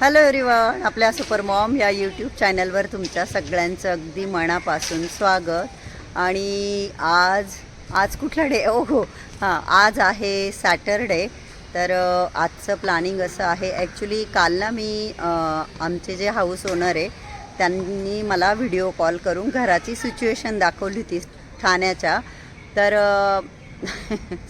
Hello everyone आपल्या super mom या YouTube चॅनलवर तुमच्या सगळ्यांचं अगदी मनापासून स्वागत. आणि आज आज कुठला डे ओ हो हां आज आहे सॅटरडे तर आजचं प्लॅनिंग असं आहे. ॲक्च्युली काल ना मी आमचे जे हाऊस ओनर आहे त्यांनी मला व्हिडिओ कॉल करून घराची सिच्युएशन दाखवली होती ठाण्याच्या. तर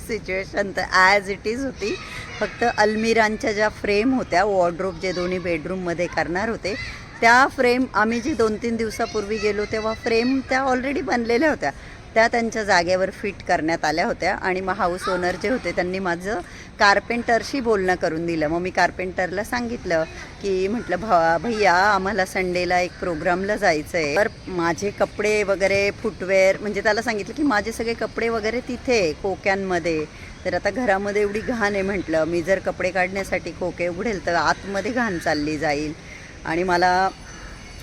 सिच्युएशन तर ॲज इट इज होती. फक्त अल्मिरांच्या ज्या फ्रेम होत्या वॉर्ड्रोप जे दोन्ही बेडरूममध्ये करणार होते त्या फ्रेम आम्ही जे दोन तीन दिवसापूर्वी गेलो तेव्हा फ्रेम त्या ऑलरेडी बनलेल्या होत्या. त्या त्यांच्या जागेवर फिट करण्यात आल्या होत्या आणि मग हाऊस ओनर जे होते त्यांनी माझं कार्पेंटरशी बोलणं करून दिलं. मग मी कार्पेंटरला सांगितलं की म्हटलं भा भैया आम्हाला संडेला एक प्रोग्रामला जायचं आहे तर माझे कपडे वगैरे फुटवेअर म्हणजे त्याला सांगितलं की माझे सगळे कपडे वगैरे तिथे कोक्यांमध्ये. खोक्यांमध्ये तर आता घरामध्ये एवढी घाण आहे म्हटलं. मी जर कपडे काढण्यासाठी खोके उघडेल तर आतमध्ये घाण चालली जाईल. आणि मला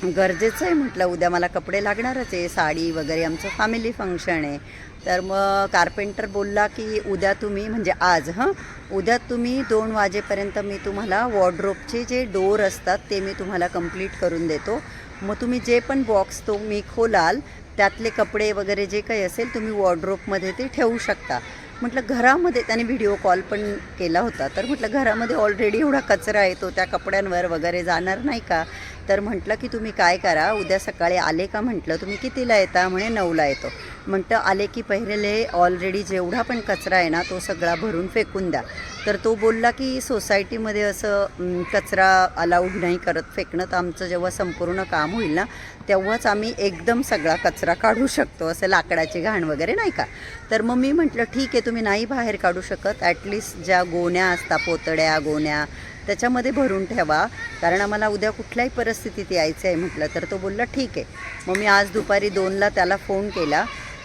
गरजेचं आहे म्हटलं उद्या मला कपडे लागणारच आहे साडी वगैरे आमचं फॅमिली फंक्शन आहे. तर मग कार्पेंटर बोलला की उद्या तुम्ही म्हणजे आज हां उद्या तुम्ही दोन वाजेपर्यंत मी तुम्हाला वॉर्ड्रोबचे जे डोर असतात ते मी तुम्हाला कंप्लीट करून देतो. मग तुम्ही जे पण बॉक्स तो मी खोलाल त्यातले कपडे वगैरे जे काही असेल तुम्ही वॉर्ड्रोबमध्ये ते ठेवू शकता. म्हटलं घरामध्ये त्याने व्हिडिओ कॉल पण केला होता. तर म्हटलं घरामध्ये ऑलरेडी एवढा कचरा येतो त्या कपड्यांवर वगैरे जाणार नाही का? तर म्हटलं की तुम्ही काय करा उद्या सकाळी आले का म्हटलं तुम्ही कितीला येता? म्हणे नऊला येतो. म्हटलं आले की पहिलेले ऑलरेडी जेवढा पण कचरा आहे ना तो सगळा भरून फेकून द्या. तर तो बोलला की सोसायटीमध्ये असं कचरा अलाउड नाही करत. फेकणं तर आमचं जेव्हा संपूर्ण काम होईल ना तेव्हाच आम्ही एकदम सगळा कचरा काढू शकतो असं लाकडाची घाण वगैरे नाही का? तर मग मी म्हटलं ठीक आहे तुम्ही नाही बाहेर काढू शकत. ॲटलिस्ट ज्या गोण्या असतात पोतड्या गोण्या त्याच्यामध्ये भरून ठेवा. कारण आम्हाला उद्या कुठल्याही परिस्थितीत यायचं आहे म्हटलं तर तो बोलला ठीक आहे. मग मी आज दुपारी दोनला त्याला फोन केला.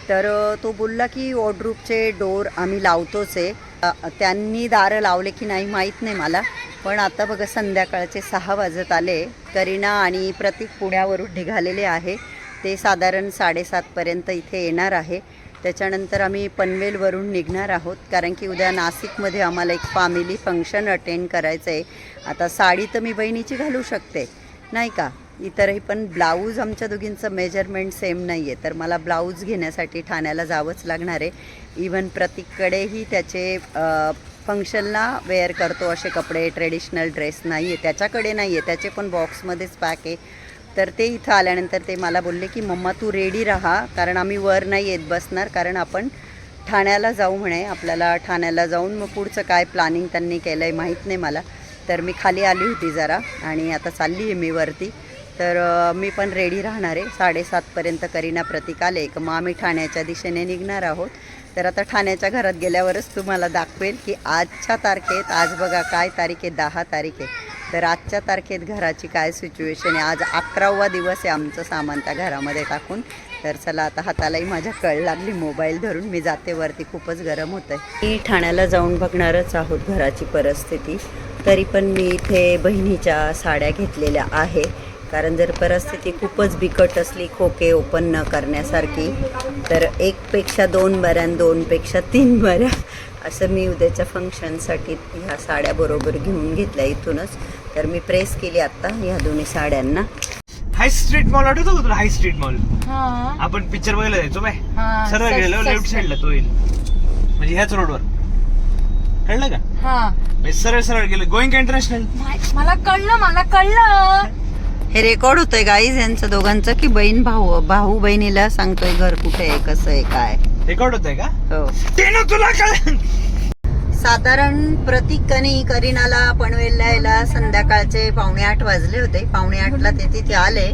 तर तो बोलला की वॉर्डरूपचे डोर आम्ही लावतोच आहे. त्यांनी दारं लावले की नाही माहीत नाही मला. पण आता बघा संध्याकाळचे सहा वाजत आले. करीना आणि प्रतीक पुण्यावरून निघालेले आहे. ते साधारण साडेसातपर्यंत इथे येणार आहे. त्याच्यानंतर आम्ही पनवेलवरून निघणार आहोत कारण की उद्या नाशिकमध्ये आम्हाला एक फॅमिली फंक्शन अटेंड करायचं आहे आता साडी तर मी बहिणीची घालू शकते नाही का? इतरही पण ब्लाऊज आमच्या दोघींचं मेजरमेंट सेम नाही आहे तर मला ब्लाऊज घेण्यासाठी ठाण्याला जावंच लागणार आहे. इवन प्रतीककडेही त्याचे फंक्शनला वेअर करतो असे कपडे ट्रेडिशनल ड्रेस नाही आहे त्याच्याकडे नाही आहे त्याचे पण बॉक्समध्येच पॅक आहे. तर ते इथं आल्यानंतर ते मला बोलले की मम्मा तू रेडी राहा कारण आम्ही वर नाही येत बसणार कारण आपण ठाण्याला जाऊ म्हणे आपल्याला ठाण्याला जाऊन मग पुढचं काय प्लॅनिंग त्यांनी केलं आहे माहीत नाही मला. तर मी खाली आली होती जरा आणि आता चालली आहे मी वरती. तर मी पण रेडी राहणार आहे. साडेसातपर्यंत करीना प्रतीक आले का मग आम्ही ठाण्याच्या दिशेने निघणार आहोत. तर आता ठाण्याच्या घरात गेल्यावरच तुम्हाला दाखवेल की आजच्या तारखेत आज बघा काय तारीख आहे दहा तारीख आहे. तर आजच्या तारखेत घराची काय सिच्युएशन आहे? आज अकरावा दिवस आहे आमचं सामान त्या घरामध्ये टाकून. तर चला आता हातालाही माझ्या कळ लागली. मोबाईल धरून मी जाते. वरती खूपच गरम होतं आहे मी ठाण्याला जाऊन बघणारच आहोत घराची परिस्थिती. तरी पण मी इथे बहिणीच्या साड्या घेतलेल्या आहे. कारण जर परिस्थिती खूपच बिकट असली खोके ओपन न करण्यासारखी तर एकपेक्षा दोन बऱ्या दोनपेक्षा तीन बऱ्या असं मी उद्याच्या फंक्शनसाठी ह्या साड्या बरोबर घेऊन घेतल्या इथूनच. तर मी प्रेस केली आत्ता ह्या दोन्ही साड्यांना. हाय स्ट्रीट मॉल आठवतो का तुला हाय स्ट्रीट मॉल हा. आपण पिक्चर बघायला जायचो बाय. हा, सरळ गेलो लेफ्ट साईडला तो येईल. म्हणजे ह्याच रोडवर कळलं का? हा. म्हणजे सरळ सरळ गेलो गोइंग इंटरनॅशनल मला कळलं मला कळलं. हे रेकॉर्ड होतंय गाईज यांचं दोघांचं की बहीण भाऊ भाऊ बहिणीला सांगतोय घर कुठे आहे कसं आहे काय. रेकॉर्ड होतंय का? हो. ते ना तुला कळ साधारण प्रतीक करीनाला पनवेलला यायला संध्याकाळचे पावणे आठ वाजले होते. पावणे आठला ते तिथे आले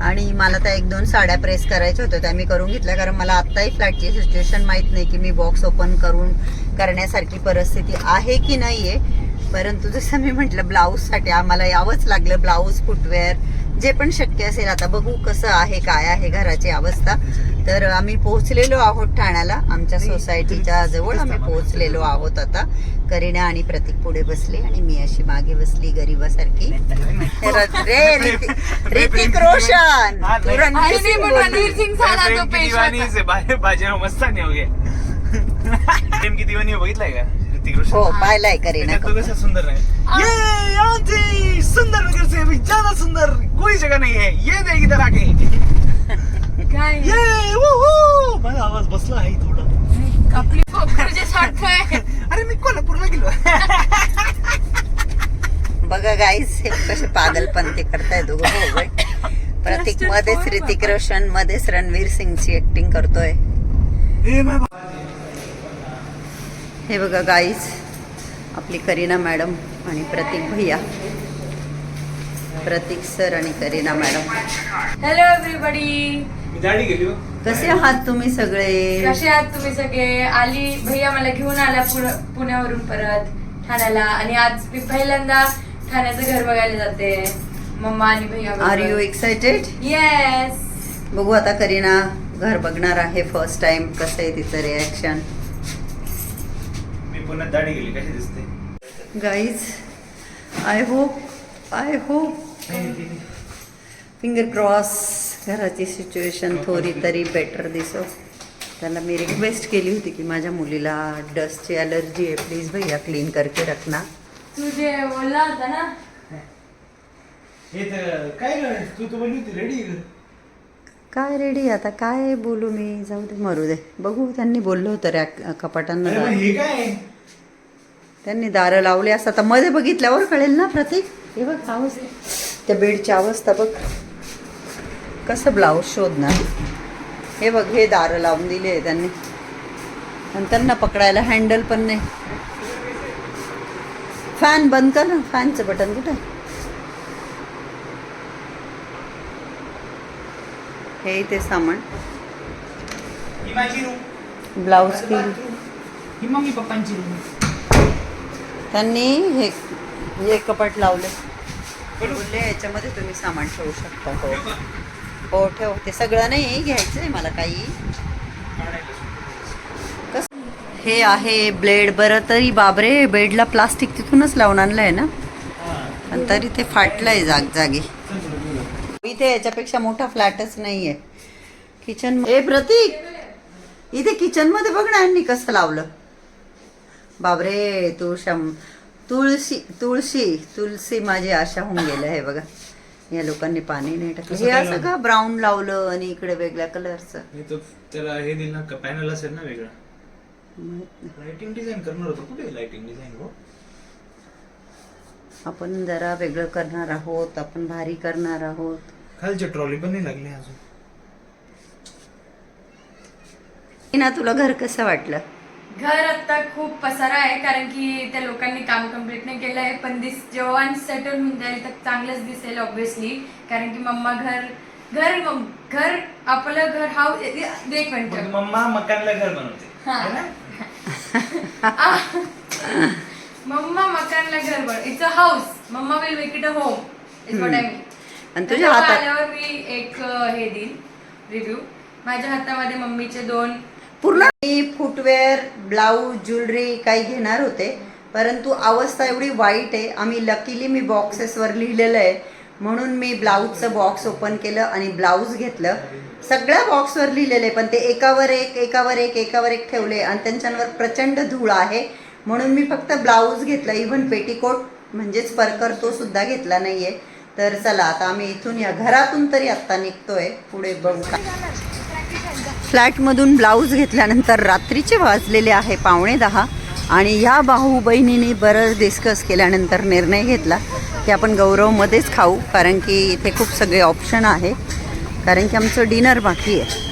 आणि मला त्या एक दोन साड्या प्रेस करायच्या होत्या. त्या मी करून घेतल्या. कारण मला आत्ताही फ्लॅटची सिच्युएशन माहीत नाही की मी बॉक्स ओपन करून करण्यासारखी परिस्थिती आहे की नाही आहे परंतु जसं मी म्हटलं ब्लाऊजसाठी आम्हाला यावंच लागलं. ब्लाऊज फुटवेअर जे पण शक्य असेल आता बघू कसं आहे काय आहे घराची अवस्था तर आम्ही पोहोचलेलो आहोत ठाण्याला आमच्या सोसायटीच्या जवळ आम्ही पोहोचलेलो आहोत आता करीना आणि प्रतीक पुढे बसले आणि मी अशी मागे बसली गरीबासारखी ऋतिक- रोशन हा, मस्तानी हो गया प्रेम की दीवानी हो बघितलाय का ऋतिक रोशन हो पाहिलाय करीना त्याच्यात तो कसा सुंदर आहे ये, आंटी, सुंदर वगैरे सुंदर कोई जगह नहीं है. ये देख इधर आके. काय? ये वूहू! माझा आवाज बसला आहे थोडा. आपली जे सारखं अरे मी कोल्हापूरला गेलो. बघा गाईस हे कसे पागलपण ते करताय दोघं. भाऊ प्रतीक मध्येच ऋतिक रोशन मध्येच रणवीर सिंगची ऍक्टिंग करतोय. ए हे बघा गाईज आपली करीना मॅडम आणि प्रतीक भैया. प्रतीक सर आणि करीना मॅडम. Hello everybody. कसे आहात तुम्ही सगळे? कसे आहात तुम्ही सगळे? आली भैया मला घेऊन आला पुण- पुण्यावरून परत ठाण्याला. आणि आज मी पहिल्यांदा ठाण्याचं घर बघायला जाते. मम्मा आणि भैया आर यू एक्सायटेड येस बघू आता करीना घर बघणार आहे फर्स्ट टाइम कसं आहे तिचं रिॲक्शन पुन्हा दाढी गेली कशी दिसते? Guys I hope I hope finger cross घराची सिच्युएशन थोडी तरी बेटर दिसो. त्याला मी रिक्वेस्ट केली होती की माझ्या मुलीला डस्टची ॲलर्जी आहे. प्लीज भैया क्लीन करके रखना. तू जे बोलला होता ना? हे तर काय ग तू तर बोलली होती रेडी काय रेडी आता काय बोलू मी? जाऊ दे मरू दे. बघू त्यांनी बोललो होतं रॅक कपाटांना अरे मग दार. हे काय त्यांनी दारं लावली असतात. तर मध्ये बघितल्यावर कळेल ना प्रतीक? हे बघ अवस्था त्या बेडची अवस्था बघ. कसं ब्लाऊज शोधणार? हे बघ हे दारं लावून दिले आहे त्यांनी. आणि त्यांना पकडायला हँडल पण नाही. फॅन बंद कर ना फॅनचं बटन कुठं आहे? हे ते सामान. ब्लाऊज की. ही मम्मी पप्पांची रूम त्यांनी हे हे कपाट लावले. बोलले याच्यामध्ये तुम्ही सामान ठेवू शकता. हो. हो ठेव. ते सगळं नाही घ्यायचं आहे मला काही. कस? हे आहे ब्लेड. बरं तरी बाबरे बेडला प्लास्टिक तिथूनच लावून आणलं आहे ना आणि तरी ते फाटलंय जाग जागी इथे याच्यापेक्षा मोठा फ्लॅटच नाहीये. किचन ए प्रतीक! इथे किचनमध्ये बघ ना यांनी कसं लावलं. बाबरे तुळशम. तुळशी तुळशी तुळशी माझी आशा होऊन गेल्या हे बघा. या लोकांनी पाणी नाही टाकलं. हे असं का ब्राऊन लावलं आणि इकडे वेगळ्या कलरचं हे तर त्याला हे दिलं ना पॅनल असेल ना वेगळा. लाइटिंग डिझाईन करणार होतो. कुठे लाइटिंग डिझाईन हो? आपण जरा वेगळं करणार आहोत. आपण भारी करणार आहोत. खालच्या ट्रॉली पण नाही लागली अजून. ना तुला घर कसं वाटलं? घर आता खूप पसारा आहे कारण की त्या लोकांनी काम कंप्लीट नाही केलं आहे पण दिस जेव्हा सेटल होऊन जाईल तर चांगलंच दिसेल ऑब्विसली कारण की मम्मा घर घर घर आपलं घर हाऊ एक मिनिट मम्मा मकानला घर बनवते हा. है ना? मम्मा मकानला घर बन it's a house mamma will make it a home is what I mean आणि तुझ्या हातात आल्यावर मी एक अ, हे देईन रिव्ह्यू माझ्या हातामध्ये मम्मीचे दोन पूर्ण मी फुटवेअर ब्लाऊज ज्वेलरी काही घेणार होते परंतु अवस्था एवढी वाईट आहे. आम्ही लकीली मी बॉक्सेसवर लिहिलेलं आहे. म्हणून मी ब्लाऊजचं बॉक्स ओपन केलं आणि ब्लाऊज घेतलं. सगळ्या बॉक्सवर लिहिलेलं आहे पण ते एकावर एक एकावर एक एकावर एक ठेवले आणि त्यांच्यावर प्रचंड धूळ आहे. म्हणून मी फक्त ब्लाऊज घेतलं. इव्हन पेटीकोट म्हणजेच परकर तो सुद्धा घेतला नाहीये. तर चला आता आम्ही इथून या घरातून तरी आत्ता निघतोय. पुढे बघू. फ्लॅटमधून ब्लाऊज घेतल्यानंतर रात्रीचे वाजलेले आहे पावणे दहा. आणि ह्या भाऊ बहिणीने बरंच डिस्कस केल्यानंतर निर्णय घेतला की आपण गौरवमध्येच खाऊ कारण की इथे खूप सगळे ऑप्शन आहे. कारण की आमचं डिनर बाकी आहे.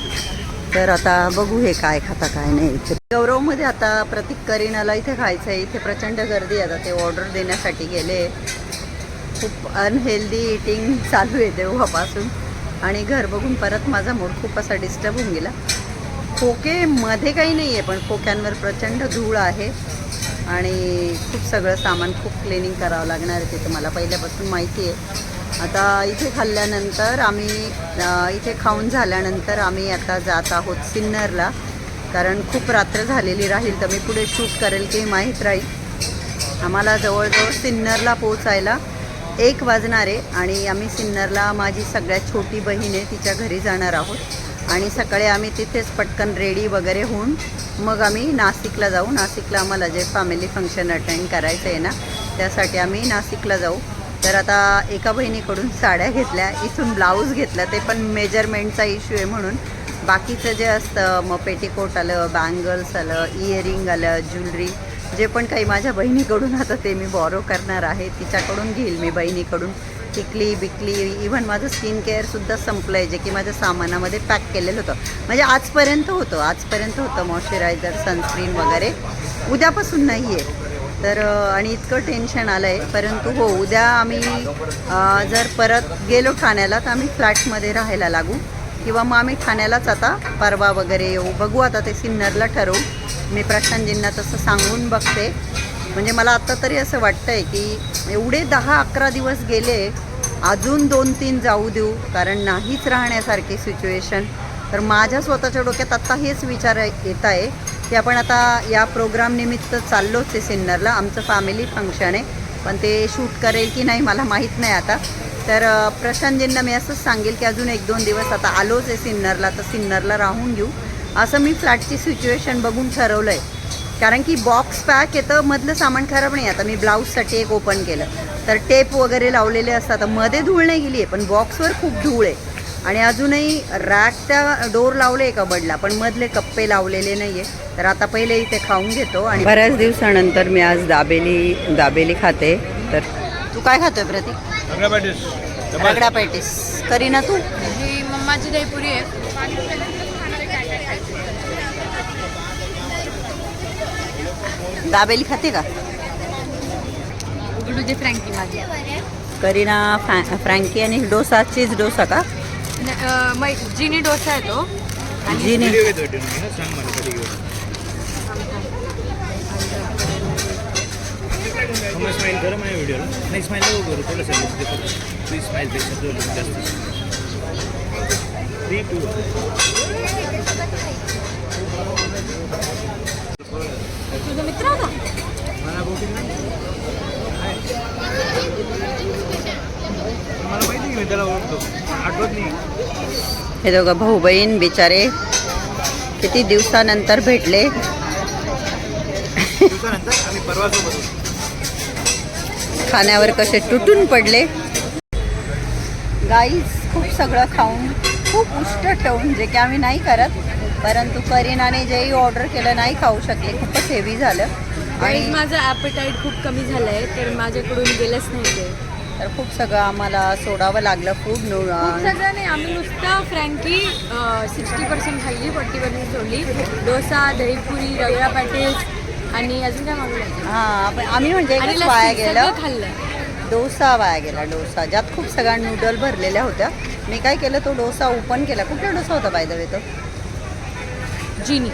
तर आता बघू हे काय खाता काय नाही. इथे गौरवमध्ये आता प्रतीक करीनाला इथे खायचं आहे. इथे प्रचंड गर्दी आहे. आता ते ऑर्डर देण्यासाठी गेले. खूप अनहेल्दी इटिंग चालू आहे तेव्हापासून आणि घर बघून परत माझा मूड खूप असा डिस्टर्ब होऊन गेला. खोकेमध्ये काही नाही आहे पण खोक्यांवर प्रचंड धूळ आहे. आणि खूप सगळं सामान खूप क्लिनिंग करावं लागणार आहे ते मला पहिल्यापासून माहिती आहे. आता इथे खाल्ल्यानंतर आम्ही इथे खाऊन झाल्यानंतर आम्ही आता जात आहोत सिन्नरला. कारण खूप रात्र झालेली राहील तर मी पुढे शूट करेल की माहीत राहील. आम्हाला जवळजवळ सिन्नरला पोचायला एक वाजणार आहे आणि आम्ही सिन्नरला माझी सगळ्यात छोटी बहीण आहे तिच्या घरी जाणार आहोत. आणि सकाळी आम्ही तिथेच पटकन रेडी वगैरे होऊन मग आम्ही नाशिकला जाऊ. नाशिकला आम्हाला जे फॅमिली फंक्शन अटेंड करायचं आहे ना त्यासाठी आम्ही नाशिकला जाऊ. तर आता एका बहिणीकडून साड्या घेतल्या इथून ब्लाऊज घेतला ते पण मेजरमेंटचा इश्यू आहे म्हणून. बाकीचं जे असतं मग पेटीकोट आलं बँगल्स आलं इयरिंग आलं ज्वेलरी जे पण काही माझ्या बहिणीकडून आता ते मी बॉरो करणार आहे तिच्याकडून घेईल मी बहिणीकडून. टिकली बिकली इव्हन माझं स्किन केअरसुद्धा संपलं आहे जे की माझ्या सामानामध्ये पॅक केलेलं होतं. म्हणजे आजपर्यंत होतं आजपर्यंत होतं मॉइश्चरायझर सनस्क्रीन वगैरे. उद्यापासून नाही आहे तर आणि इतकं टेन्शन आलं आहे परंतु हो उद्या आम्ही जर परत गेलो ठाण्याला तर आम्ही फ्लॅटमध्ये राहायला लागू. किंवा मग आम्ही ठाण्यालाच आता परवा वगैरे येऊ. बघू आता ते सिन्नरला ठरवू. मी प्रशांतजींना तसं सांगून बघते. म्हणजे मला आत्ता तरी असं वाटतं आहे की एवढे दहा अकरा दिवस गेले अजून दोन तीन जाऊ देऊ कारण नाहीच राहण्यासारखी सिच्युएशन तर माझ्या स्वतःच्या डोक्यात आत्ता हेच विचार येत आहे की आपण आता या प्रोग्रामनिमित्त चाललोच आहे सिन्नरला. आमचं फॅमिली फंक्शन आहे. पण ते शूट करेल की नाही मला माहीत नाही आता. तर प्रशांतजींना मी असंच सांगेल की अजून एक दोन दिवस आता आलोच आहे सिन्नरला. तर सिन्नरला राहून घेऊ. असं मी फ्लॅटची सिच्युएशन बघून ठरवलं आहे कारण की बॉक्स पॅक येतं मधलं सामान खराब नाही. आता मी ब्लाऊजसाठी एक ओपन केलं. तर टेप वगैरे लावलेले असतात. मध्ये धूळ नाही गेली आहे पण बॉक्सवर खूप धूळ आहे. आणि अजूनही रॅक त्या डोर लावले आहे कबडला पण मधले कप्पे लावलेले नाही आहे तर आता पहिले इथे खाऊन घेतो आणि बऱ्याच दिवसानंतर मी आज दाबेली दाबेली खाते. तर तू काय खातोय प्रतीक? रगडा पॅटीस करीना तू? ही मम्माची दहीपुरी आहे. दाबेली खाते का? उघडू दे फ्रँकी माझी. करीना फ्रॅ फ्रँकी आणि डोसा चीज डोसा का? जिनी डोसा आहे तो. जीने. स्माईल कर माझ्या व्हिडिओला नाही स्माईल करू थोडं सांगितलं प्लीज स्माईल पेक्षा थोडं जास्त. तुझा मित्र होता हे दोघं भाऊ बहीण बिचारे किती दिवसानंतर भेटले? खाण्यावर कसे तुटून पडले? गाईज खूप सगळं खाऊन खूप उष्ट ठेवून जे की आम्ही नाही करत परंतु करीनाने जेही ऑर्डर केलं नाही खाऊ शकले. खूपच हेवी झालं. आणि माझं ॲपेटाईट खूप कमी झालं आहे तर माझ्याकडून गेलंच नाही ते. तर खूप सगळं आम्हाला सोडावं लागलं. खूप नो सगळं नाही आम्ही नुसतं फ्रँकी सिक्स्टी पर्सेंट खाल्ली फोर्टी पर्सेंट सोडली. डोसा दहीपुरी रगडा पॅटेज आणि अजून काय मागवलं हां आम्ही म्हणजे वाया गेलं. खाल्लं. डोसा वाया गेला डोसा. ज्यात खूप सगळ्या नूडल भरलेल्या होत्या. मी काय केलं तो डोसा ओपन केला. कुठला डोसा होता बाय द वे तो? जिनी.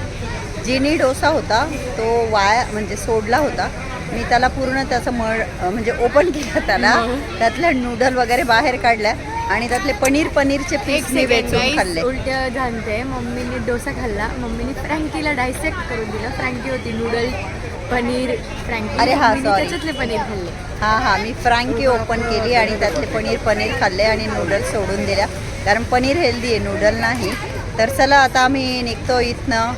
जिनी डोसा होता तो वाया म्हणजे सोडला होता. मी त्याला पूर्ण त्याचं मळ म्हणजे ओपन केलं त्याला. त्यातल्या नूडल वगैरे बाहेर काढल्या आणि त्यातले पनीर पनीरचे पीस मी वेचून खाल्ले. उलट झालते. मम्मीने डोसा खाल्ला. मम्मीने फ्रँकीला डायसेक्ट करून दिलं. फ्रँकी होती नूडल पनीर फ्रँकी अरे हा, sorry. त्याच्यातले पनीर खाल्ले. हां हां मी फ्रांकी ओपन केली आणि त्यातले पनीर पनीर खाल्ले आणि नूडल्स सोडून दिल्या. कारण पनीर हेल्दी आहे नूडल नाही. तर चला आता आम्ही निघतो इथनं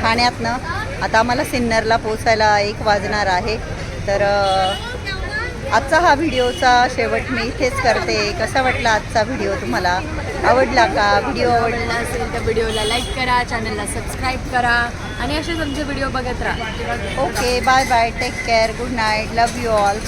ठाण्यातनं. आता आम्हाला सिन्नरला पोचायला एक वाजणार आहे. तर आजचा हा व्हिडिओचा शेवट मी इथेच करते. कसा वाटला आजचा व्हिडिओ तुम्हाला? आवडला का? व्हिडिओ आवडला आवडला असेल तर व्हिडिओला लाईक करा चॅनलला सबस्क्राईब करा आणि असेच आमचे व्हिडिओ बघत राहा. Okay bye bye take care good night love you all